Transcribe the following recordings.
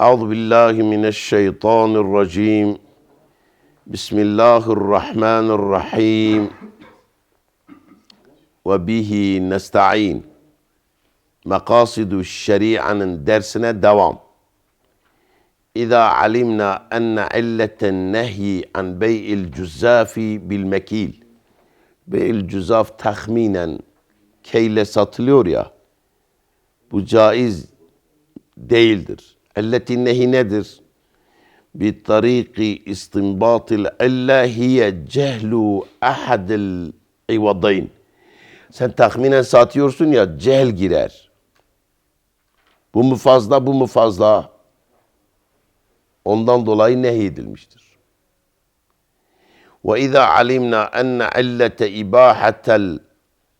أعوذ بالله من الشيطان الرجيم بسم الله الرحمن الرحيم وبه نستعين مقاصد الشريعة dersine devam. إذا علمنا أن علة النهي عن بيع الجزاف بالمكيل Bey'il cüzaf tahminen keyle satılıyor ya bu caiz değildir. Elleti nehi nedir? Bi tariki istinbatil ella hiye cehlu ahadil ivadayn. Sen tahminen satıyorsun ya cehel girer. Bu mu fazla bu mu fazla? Ondan dolayı nehy edilmiştir. Ve izâ alimna enne illete ibâhetel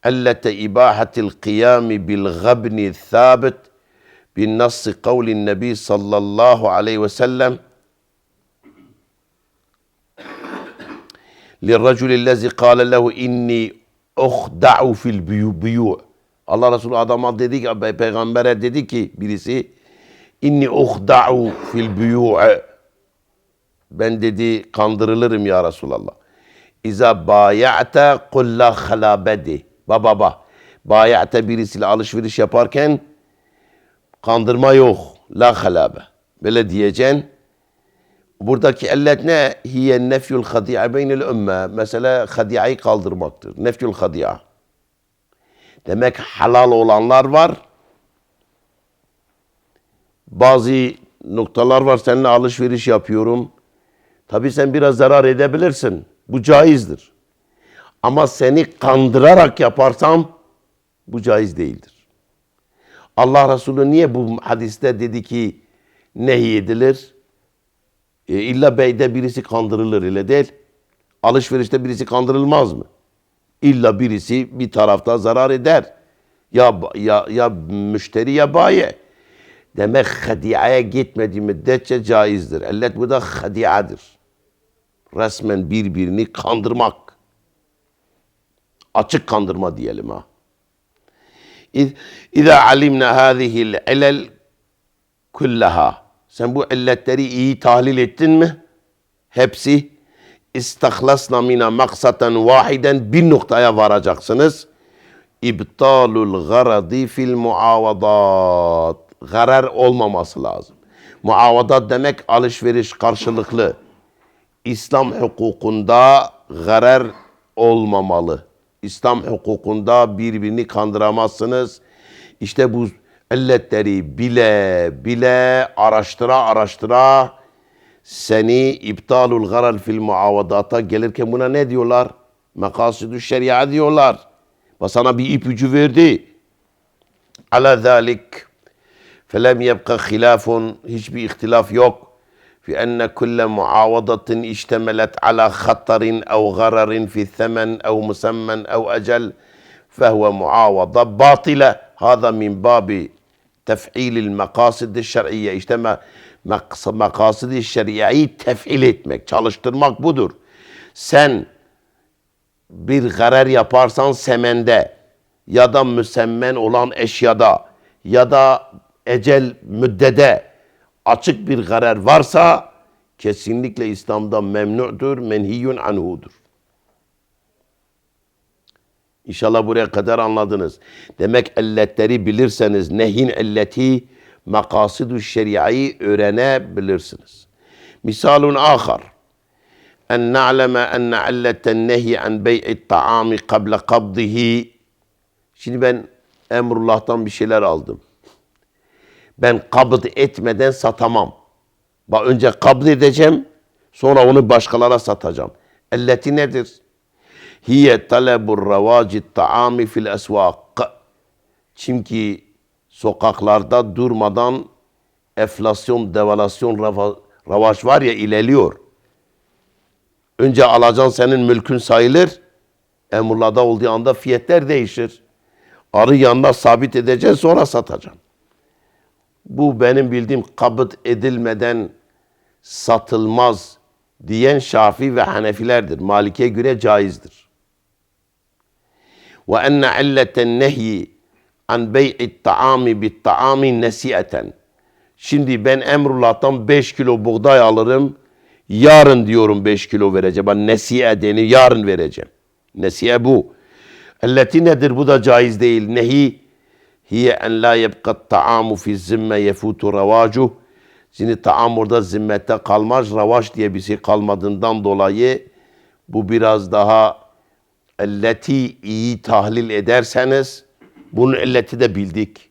illete ibâhetil kıyâmi bil gabni thâbit الثابت بالنص قول النبي صلى الله عليه وسلم للرجل الذي قال له إني أخدع في البيوع Allah Resulü adama dedi ki, pe- peygambere dedi ki birisi inni uhda'u fil buyu'i ben dedi kandırılırım ya Resulallah. İza baya'te kul la halabedi. Baba baba. Baya'te birisiyle alışveriş yaparken kandırma yok. La halabe. Böyle diyeceksin. Buradaki ellet ne? Hiye nefyul hadi'a beynil ümme. Mesela hadia'yı kaldırmaktır. Nefyul hadi'a. Demek halal olanlar var. Bazı noktalar var seninle alışveriş yapıyorum. Tabii sen biraz zarar edebilirsin. Bu caizdir. Ama seni kandırarak yaparsam bu caiz değildir. Allah Resulü niye bu hadiste dedi ki nehy edilir? E, illa beyde birisi kandırılır ile değil. Alışverişte birisi kandırılmaz mı? İlla birisi bir tarafta zarar eder. Ya ya ya müşteri ya bayi. Demek hadiaya gitmediği müddetçe caizdir. Ellet bu da hadiadır. Resmen birbirini kandırmak. Açık kandırma diyelim ha. İz- İza alimna hâzihil ilel kullaha. Sen bu illetleri iyi tahlil ettin mi? Hepsi istahlasna mina maksaten vahiden bir noktaya varacaksınız. İbtalul garadi fil muavadat. Garar olmaması lazım. Muavadat demek alışveriş karşılıklı. İslam hukukunda garar olmamalı. İslam hukukunda birbirini kandıramazsınız. İşte bu illetleri bile bile araştıra araştıra seni iptalul garal fil muavadata gelirken buna ne diyorlar? Mekasidü şeria diyorlar. Bak sana bir ipucu verdi. Ala zalik felem yebka hilafun hiçbir ihtilaf yok. في أن كل معاوضة اشتملت على خطر أو غرر في الثمن أو مسمى أو أجل فهو معاوضة باطلة. هذا من باب تفعيل المقاصد الشرعية. اجتمع مقاصد الشرعية tef'il etmek, çalıştırmak budur. Sen bir garar yaparsan semende ya da müsemmen olan eşyada ya da ecel müddede açık bir karar varsa kesinlikle İslam'da memnu'dur, menhiyun anhudur. İnşallah buraya kadar anladınız. Demek illetleri bilirseniz nehin illeti makasidu şeriayı öğrenebilirsiniz. Misalun ahar. En na'leme enne illeten nehi an bey'i ta'ami kable kabdihi. Şimdi ben Emrullah'tan bir şeyler aldım ben kabız etmeden satamam. Bak önce kabz edeceğim, sonra onu başkalara satacağım. Elleti nedir? Hiye talebur revaci taami fil esvak. Çünkü sokaklarda durmadan enflasyon, devalüasyon rava- ravaş var ya ilerliyor. Önce alacağın senin mülkün sayılır. Emurlada olduğu anda fiyatlar değişir. Arı yanına sabit edeceksin sonra satacaksın. Bu benim bildiğim kabıt edilmeden satılmaz diyen Şafi ve Hanefilerdir. Malik'e göre caizdir. Ve enne illeten nehyi an bey'i ta'ami bit ta'ami nesiyeten. Şimdi ben Emrullah'tan 5 kilo buğday alırım. Yarın diyorum 5 kilo vereceğim. Ben nesiye deni yarın vereceğim. Nesiye bu. Elleti nedir? Bu da caiz değil. Nehi hiye en la yebqa ta'amu fi zimme yefutu ravacu. Şimdi taam orada zimmette kalmaz. Ravaş diye bir şey kalmadığından dolayı bu biraz daha elleti iyi tahlil ederseniz bunun illeti de bildik.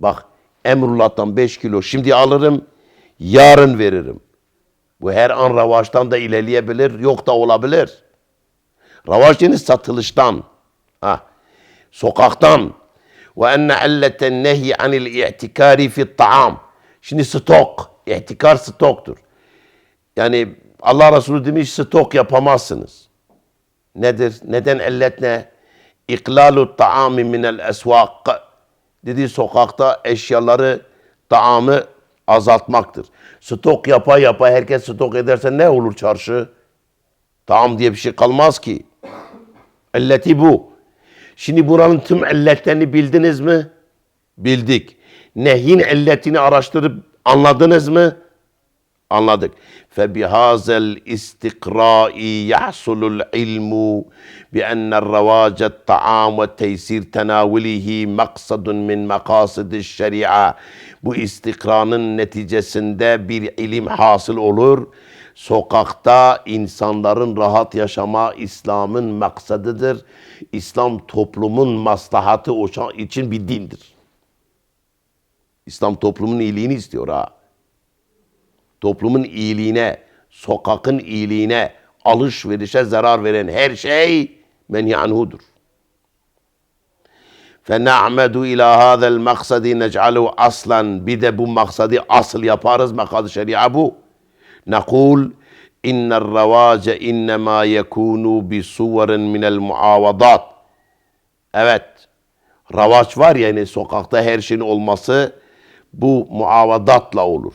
Bak Emrullah'tan 5 kilo şimdi alırım yarın veririm. Bu her an ravaştan da ilerleyebilir yok da olabilir. Ravaş satılıştan. Ha. Sokaktan. Ve enne illeten nehi anil i'tikari fi ta'am. Şimdi stok. İhtikar stoktur. Yani Allah Resulü demiş stok yapamazsınız. Nedir? Neden illet ne? İklalu ta'ami minel esvak. Dedi sokakta eşyaları, taamı azaltmaktır. Stok yapa yapa herkes stok ederse ne olur çarşı? Taam diye bir şey kalmaz ki. İlleti bu. Şimdi buranın tüm illetlerini bildiniz mi? Bildik. Nehin illetini araştırıp anladınız mı? Anladık. فبهذا الاستقراء يحصل العلم بأن الرواج الطعام وتيسير تناوله مقصد من مقاصد الشريعة. Bu istikranın neticesinde bir ilim hasıl olur. Sokakta insanların rahat yaşama İslam'ın maksadıdır. İslam toplumun maslahatı için bir dindir. İslam toplumun iyiliğini istiyor ha toplumun iyiliğine, sokakın iyiliğine, alışverişe zarar veren her şey menyanhudur. فَنَعْمَدُ اِلَى هَذَا الْمَقْصَدِ نَجْعَلُهُ aslan Bir de bu maksadı asıl yaparız. Makadı şeria bu. نقول اِنَّ الرَّوَاجَ اِنَّمَا يَكُونُ بِسُوَرٍ مِنَ الْمُعَاوَضَاتِ Evet. Ravaç var yani sokakta her şeyin olması bu muavadatla olur.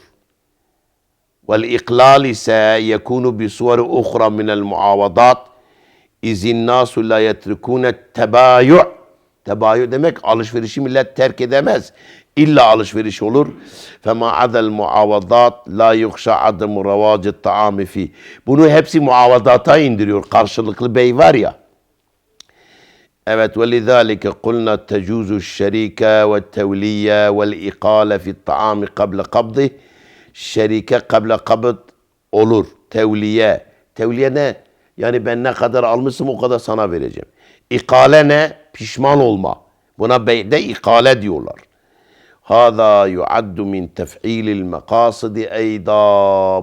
والإقلال سيكون بصور أخرى من المعاوضات إذ الناس لا يتركون التبايع Tebayü demek alışverişi millet terk edemez. İlla alışveriş olur. Fema adel muavadat la yukşa ademu ravacit taami fi. Bunu hepsi muavadata indiriyor. Karşılıklı bey var ya. Evet ve lizalike kulna tecuzu şerike ve tevliye ve ikale fi taami kable kabdi. Şerike kable kabd olur. Tevliye. Tevliye ne? Yani ben ne kadar almışım o kadar sana vereceğim. İkale ne? Pişman olma. Buna beyde ikale diyorlar. Hâzâ yuaddu min tef'ilil mekâsidi eyda.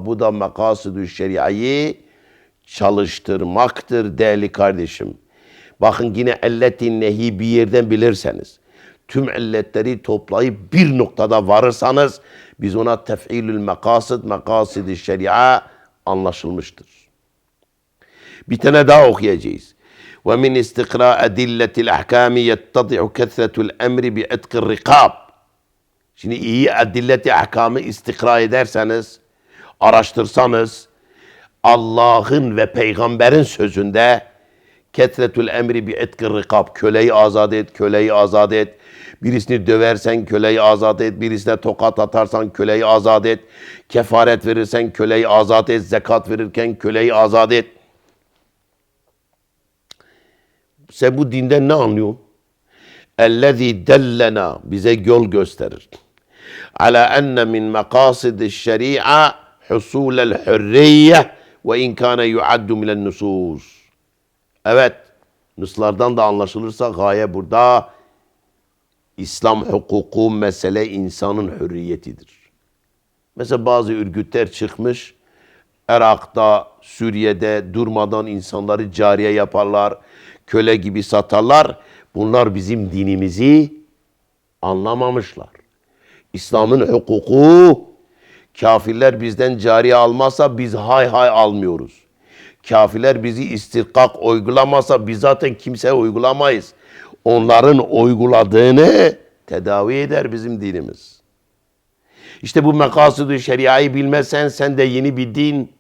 Bu da mekâsidü şeriayı çalıştırmaktır değerli kardeşim. Bakın yine illetin nehi bir yerden bilirseniz tüm illetleri toplayıp bir noktada varırsanız biz ona tef'ilül mekasid, mekasid-i şeria anlaşılmıştır. Bir tane daha okuyacağız. Ve min istikra edilletil ahkami yettadi'u kethretul emri bi etkir rikab. Şimdi iyi adilleti ahkamı istikra ederseniz, araştırsanız, Allah'ın ve peygamberin sözünde ketretül emri bi etkir rikab. Köleyi azat et, köleyi azat et. Birisini döversen köleyi azat et. Birisine tokat atarsan köleyi azat et. Kefaret verirsen köleyi azat et. Zekat verirken köleyi azat et. Sen bu dinden ne anlıyorsun? Ellezî dellena bize yol gösterir. Enne min mekasidi şeria husulel hürriye ve in kana yuaddu milen nusus. Evet, nıslardan da anlaşılırsa gaye burada İslam hukuku mesele insanın hürriyetidir. Mesela bazı örgütler çıkmış, Irak'ta, Suriye'de durmadan insanları cariye yaparlar, köle gibi satarlar. Bunlar bizim dinimizi anlamamışlar. İslam'ın hukuku, kafirler bizden cariye almazsa biz hay hay almıyoruz. Kafirler bizi istirkak uygulamasa biz zaten kimseye uygulamayız. Onların uyguladığını tedavi eder bizim dinimiz. İşte bu mekasıdü şeriayı bilmezsen sen de yeni bir din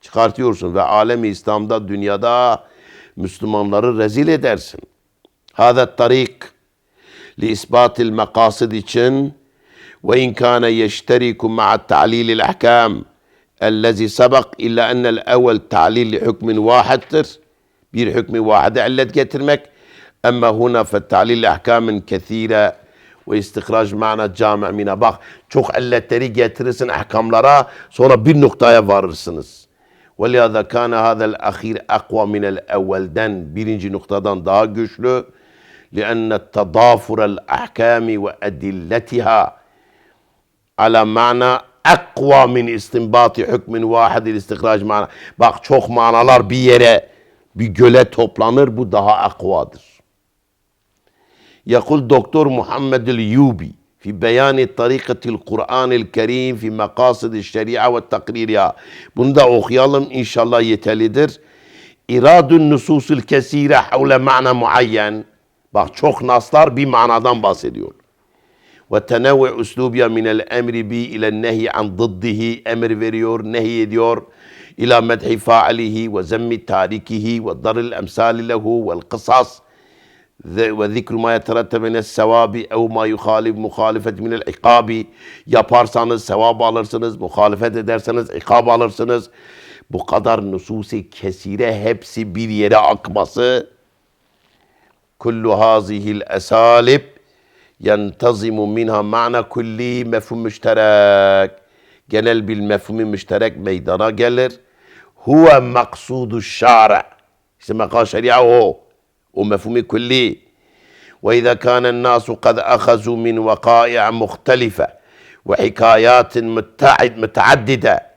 çıkartıyorsun ve alemi İslam'da dünyada Müslümanları rezil edersin. Hâzet tarik li isbatil mekasid için وإن كان يشترك مع التعليل الأحكام الذي سبق إلا أن الأول تعليل لحكم واحد بير حكم واحد علت كترمك أما هنا فالتعليل الأحكام كثيرة واستخراج معنى جامع من بخ شوخ ألا تريق يترسن أحكام لرا صورة بالنقطة يفارسنس ولهذا كان هذا الأخير أقوى من الأول. دن بيرنجي نقطة دن داقش لأن التضافر الأحكام وأدلتها ala mana ekva min istinbati hükmün vahidil istikrac mana. Bak çok manalar bir yere bir göle toplanır bu daha ekvadır. Yakul Doktor Muhammed Muhammedül Yubi fi beyani tarikatil Kur'anil Kerim fi makasidi şeria ve takririya. Bunu da okuyalım inşallah yeterlidir. İradun nususul kesire havle mana muayyen. Bak çok naslar bir manadan bahsediyor. وتنوع اسلوبيا من الأمر بي إلى النهي عن ضده أمر فيريور نهي ديور إلى مدح فاعله وذم تاركه وضر الأمثال له والقصص وذكر ما يترتب من السواب أو ما يخالف مخالفة من العقاب. yaparsanız sevap alırsınız muhalefet ederseniz ikab عقاب على kadar بقدر نصوص كثيرة bir yere akması كل هذه الأساليب ينتظم منها معنى كلي مفهوم مشترك. جلال بالمفهوم المشترك ميدانا جلر هو مقصود الشارع. قال شريعة هو ومفهوم كلي. وإذا كان الناس قد أخذوا من وقائع مختلفة وحكايات متعد متعددة.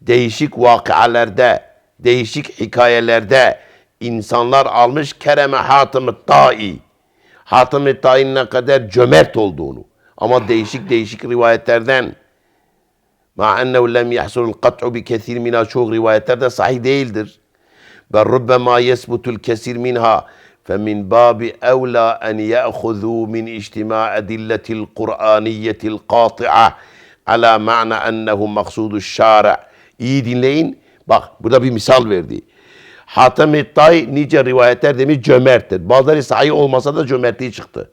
değişik حكاية değişik hikayelerde insanlar almış kereme hatımı ta'i. Hatem-i Tayin ne kadar cömert olduğunu ama değişik değişik rivayetlerden ma ennehu lem yahsulul kat'u bi kesir minha çok rivayetlerde sahih değildir. Ve rubbema yesbutul kesir minha فمن باب أولى أن يأخذوا من اجتماع أدلة القرآنية القاطعة على معنى أنه مقصود الشارع. İyi dinleyin. Bak burada bir misal verdi. Hatem-i Tay nice rivayetler demiş cömerttir. Bazıları sahih olmasa da cömertliği çıktı.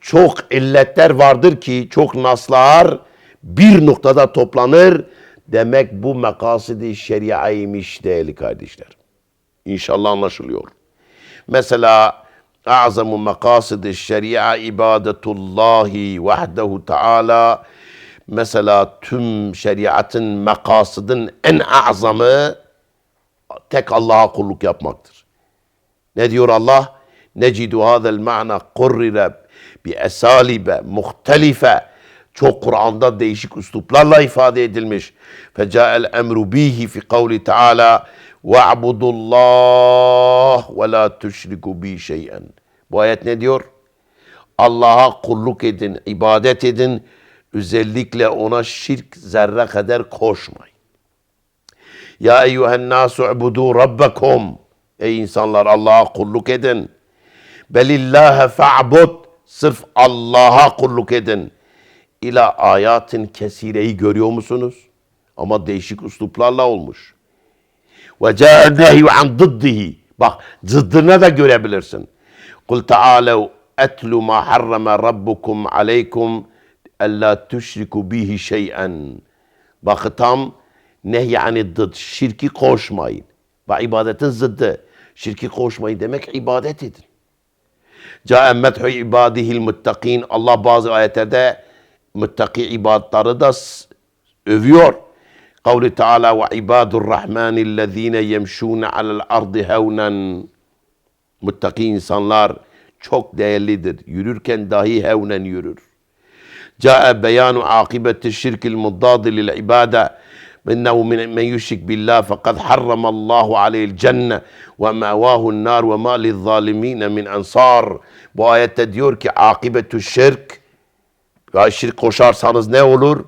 Çok illetler vardır ki çok naslar bir noktada toplanır. Demek bu mekasidi şeriaymış değerli kardeşler. İnşallah anlaşılıyor. Mesela azamu mekasidi şeria ibadetullahi vahdehu taala mesela tüm şeriatın mekasıdın en azamı tek Allah'a kulluk yapmaktır. Ne diyor Allah? Necidu hadel ma'na kurrire bi esalibe muhtelife çok Kur'an'da değişik üsluplarla ifade edilmiş. Feca'el emru bihi fi kavli Teala ve'budullah ve la tüşriku bi şey'en. Bu ayet ne diyor? Allah'a kulluk edin, ibadet edin. Özellikle ona şirk zerre kadar koşmayın. Ya eyyühen nasu ubudu rabbekum. Ey insanlar Allah'a kulluk edin. Belillâhe fa'bud. Sırf Allah'a kulluk edin. İla ayatın kesireyi görüyor musunuz? Ama değişik üsluplarla olmuş. Ve câ'e nehyü an dıddihi. Bak zıddına da görebilirsin. Kul teâlev etlu ma harrama rabbukum aleykum ella tüşriku bihi şey'en. Bak tam nehyani dıd. Şirki koşmayın. Ve ibadetin zıddı. Şirki koşmayın demek ibadet edin. Câ'e medhu ibadihil muttakin. Allah bazı ayetlerde muttaki ibadları da övüyor. Kavli Teala ve ibadur rahmanillezine yemşûne alel ardı hevnen. Muttaki insanlar çok değerlidir. Yürürken dahi hevnen yürür. Câ'e beyanu akibeti şirkil muddâdi lil ibade. إنه من من يشرك بالله فقد حرم الله عليه الجنة ومأواه النار وما للظالمين من أنصار Bu ayette diyor ki akibetü şirk ya şirk koşarsanız ne olur?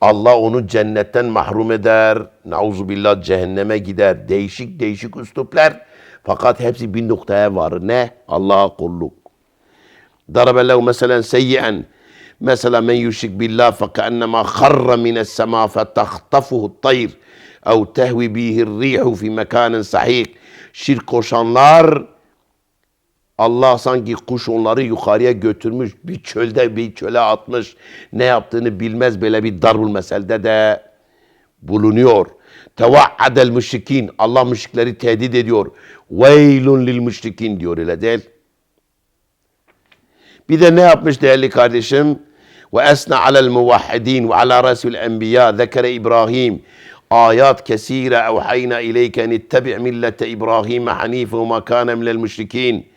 Allah onu cennetten mahrum eder. Nauzu billah cehenneme gider. Değişik değişik üsluplar. Fakat hepsi bir noktaya varır. Ne? Allah'a kulluk. Darabellehu meselen seyyi'en. Mesela men yüşrik billah fekennema kharra mines sema fetahtafuhu tayr ev tehvi bihi rihu fi mekanin sahih. Şirk koşanlar Allah sanki kuş onları yukarıya götürmüş, bir çölde bir çöle atmış. Ne yaptığını bilmez böyle bir darbul meselde de bulunuyor. Tevaadel müşrikin. Allah müşrikleri tehdit ediyor. Veylun lil müşrikin diyor öyle değil. Bir de ne yapmış değerli kardeşim? Muvahhidin ve ala resul enbiya zekere İbrahim. Ayat kesire evhayna ileyke en ittabi' millete İbrahim hanife ve ma kana minel müşrikin.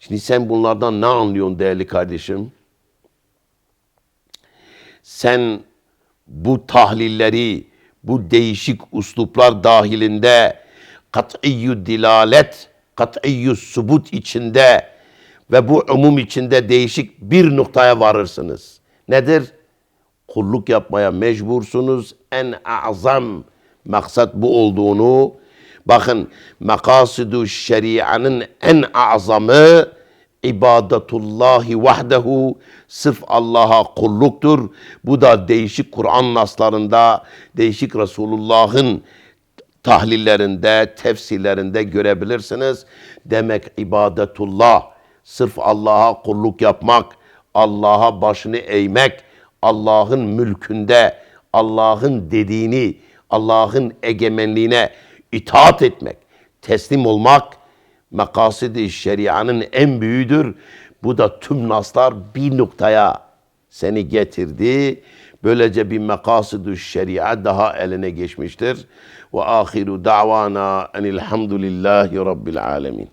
Şimdi sen bunlardan ne anlıyorsun değerli kardeşim? Sen bu tahlilleri, bu değişik usluplar dahilinde kat'iyyü dilalet, kat'iyyü subut içinde ve bu umum içinde değişik bir noktaya varırsınız. Nedir? Kulluk yapmaya mecbursunuz. En azam maksat bu olduğunu bakın makasidu şerianın en azamı ibadetullahi vahdehu sırf Allah'a kulluktur. Bu da değişik Kur'an naslarında, değişik Resulullah'ın tahlillerinde, tefsirlerinde görebilirsiniz. Demek ibadetullah, sırf Allah'a kulluk yapmak, Allah'a başını eğmek, Allah'ın mülkünde, Allah'ın dediğini, Allah'ın egemenliğine itaat etmek, teslim olmak, makasidi şerianın en büyüğüdür. Bu da tüm naslar bir noktaya seni getirdi. Böylece bir makasidu şeria daha eline geçmiştir. Ve ahiru da'vana enilhamdülillahi rabbil alemin.